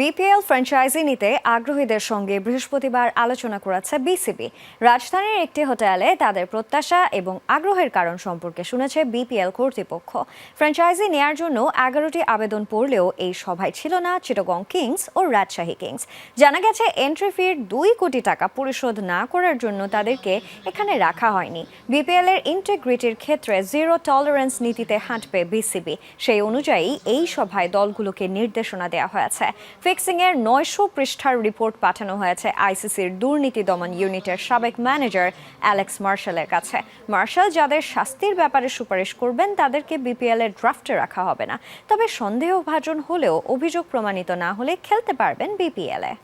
BPL franchise নিতে আগ্রহীদের সঙ্গে বৃহস্পতিবার আলোচনা করেছে বিসিবি। রাজধানীর একটি হোটেলে তাদের প্রত্যাশা এবং আগ্রহের কারণ সম্পর্কে শুনেছে বিপিএল কর্তৃপক্ষ। ফ্র্যাঞ্চাইজি নেয়ার জন্য এগারোটি আবেদন পড়লেও এই সভায় ছিল না চিটগং কিংস ও রাজশাহী কিংস। জানা গেছে, এন্ট্রি ফির দুই কোটি টাকা পরিশোধ না করার জন্য তাদেরকে এখানে রাখা হয়নি। বিপিএল এর ইন্টিগ্রিটির ক্ষেত্রে জিরো টলারেন্স নীতিতে হাঁটবে বিসিবি। সেই অনুযায়ী এই সভায় দলগুলোকে নির্দেশনা দেওয়া হয়েছে। ফিক্সিং এর নয়শো পৃষ্ঠার রিপোর্ট পাঠানো হয়েছে আইসিসির দুর্নীতি দমন ইউনিটের সাবেক ম্যানেজার অ্যালেক্স মার্শালের কাছে। মার্শাল যাদের শাস্তির ব্যাপারে সুপারিশ করবেন, তাদেরকে বিপিএল এর ড্রাফটে রাখা হবে না। তবে সন্দেহভাজন হলেও অভিযোগ প্রমাণিত না হলে খেলতে পারবেন বিপিএল এ।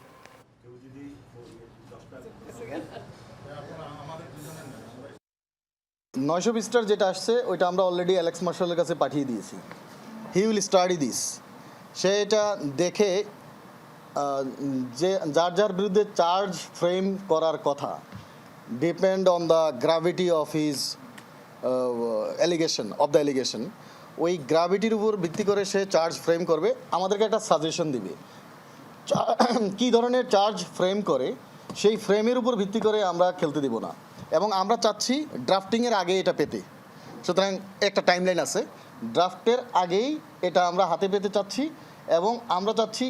নয়শো বিস্টার যেটা আসছে, ওইটা আমরা অলরেডি অ্যালেক্স মার্শালের কাছে পাঠিয়ে দিয়েছি। হি উইল স্টাডি দিস সে এটা দেখে যে যার যার বিরুদ্ধে চার্জ ফ্রেম করার কথা depend on the gravity of his allegation of the allegation ওই গ্র্যাভিটির উপর ভিত্তি করে সে চার্জ ফ্রেম করবে, আমাদেরকে একটা সাজেশন দিবে। কী ধরনের চার্জ ফ্রেম করে, সেই ফ্রেমের উপর ভিত্তি করে আমরা খেলতে দিব না। এবং আমরা চাচ্ছি ড্রাফটিংয়ের আগে এটা পেতে। সুতরাং একটা টাইমলাইন আছে। ড্রাফটের আগেই এটা আমরা হাতে পেতে চাচ্ছি। এবং আমরা চাচ্ছি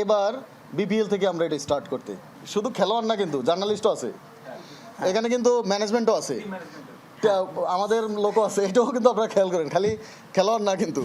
এবার বিপিএল থেকে আমরা এটা স্টার্ট করতে। শুধু খেলোয়াড় না কিন্তু জার্নালিস্টও আছে। এখানে কিন্তু ম্যানেজমেন্টও আছে। আমাদের লোক আছে এটাও কিন্তু আপনারা খেয়াল করেন খালি খেলোয়াড় না কিন্তু।